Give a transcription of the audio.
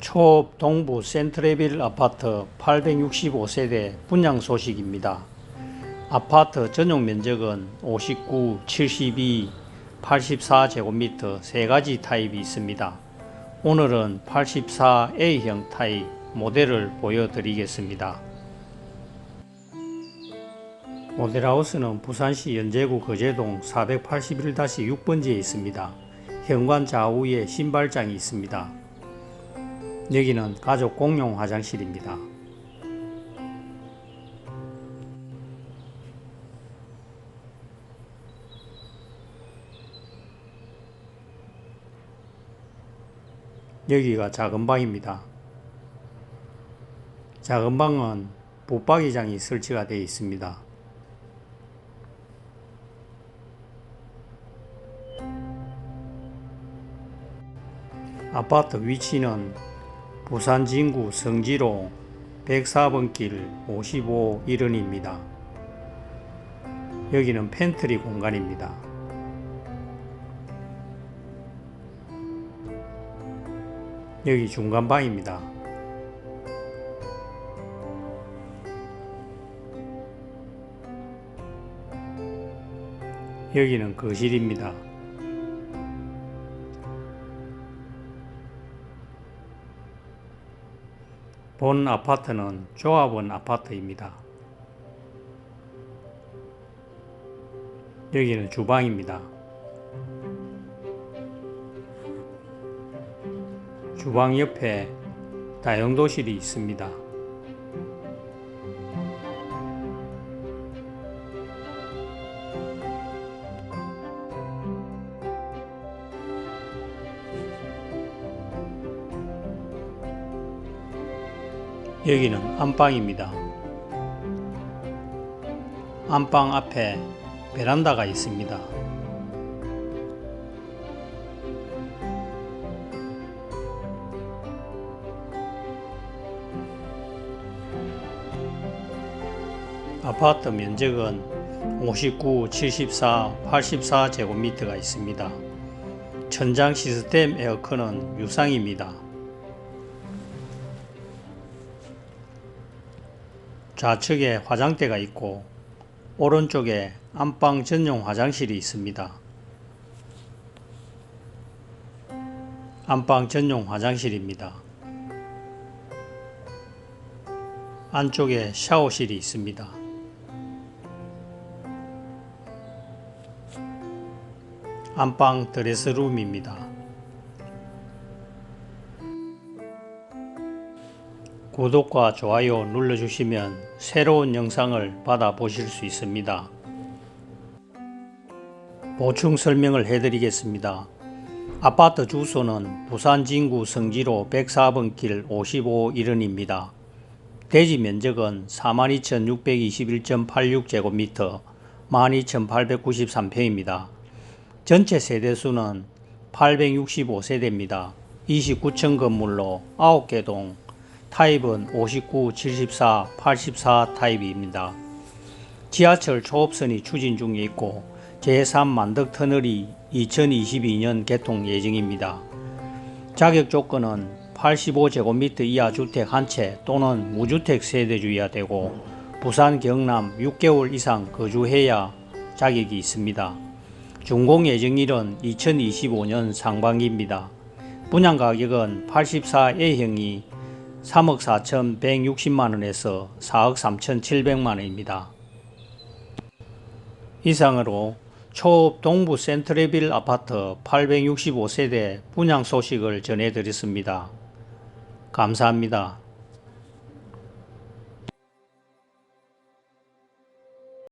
초읍 동부 센트레빌 아파트 865세대 분양 소식입니다. 아파트 전용 면적은 59, 72, 84제곱미터 세 가지 타입이 있습니다. 오늘은 84A형 타입 모델을 보여드리겠습니다. 모델하우스는 부산시 연제구 거제동 481-6번지에 있습니다. 현관 좌우에 신발장이 있습니다. 여기는 가족 공용 화장실입니다. 여기가 작은 방입니다. 작은 방은 붙박이장이 설치가 되어 있습니다. 아파트 위치는 부산 진구 성지로 104번 길 55 1원입니다. 여기는 팬트리 공간입니다. 여기 중간방입니다. 여기는 거실입니다. 본 아파트는 조합원 아파트입니다. 여기는 주방입니다. 주방 옆에 다용도실이 있습니다. 여기는 안방입니다. 안방 앞에 베란다가 있습니다. 아파트 면적은 59, 74, 84제곱미터가 있습니다. 천장 시스템 에어컨은 유상입니다. 좌측에 화장대가 있고 오른쪽에 안방 전용 화장실이 있습니다. 안방 전용 화장실입니다. 안쪽에 샤워실이 있습니다. 안방 드레스룸입니다. 구독과 좋아요 눌러주시면 새로운 영상을 받아 보실 수 있습니다. 보충 설명을 해드리겠습니다. 아파트 주소는 부산 진구 성지로 104번 길 55 1원입니다. 대지 면적은 42,621.86제곱미터 12,893평입니다. 전체 세대수는 865세대입니다. 29층 건물로 9개 동, 타입은 59, 74, 84 타입입니다. 지하철 초업선이 추진 중에 있고 제3 만덕 터널이 2022년 개통 예정입니다. 자격 조건은 85제곱미터 이하 주택 한 채 또는 무주택 세대주의야 되고 부산 경남 6개월 이상 거주해야 자격이 있습니다. 준공 예정일은 2025년 상반기입니다. 분양 가격은 84A형이 3억 4,160만 원에서 4억 3,700만 원입니다. 이상으로 초읍 동부 센트레빌 아파트 865세대 분양 소식을 전해드렸습니다. 감사합니다.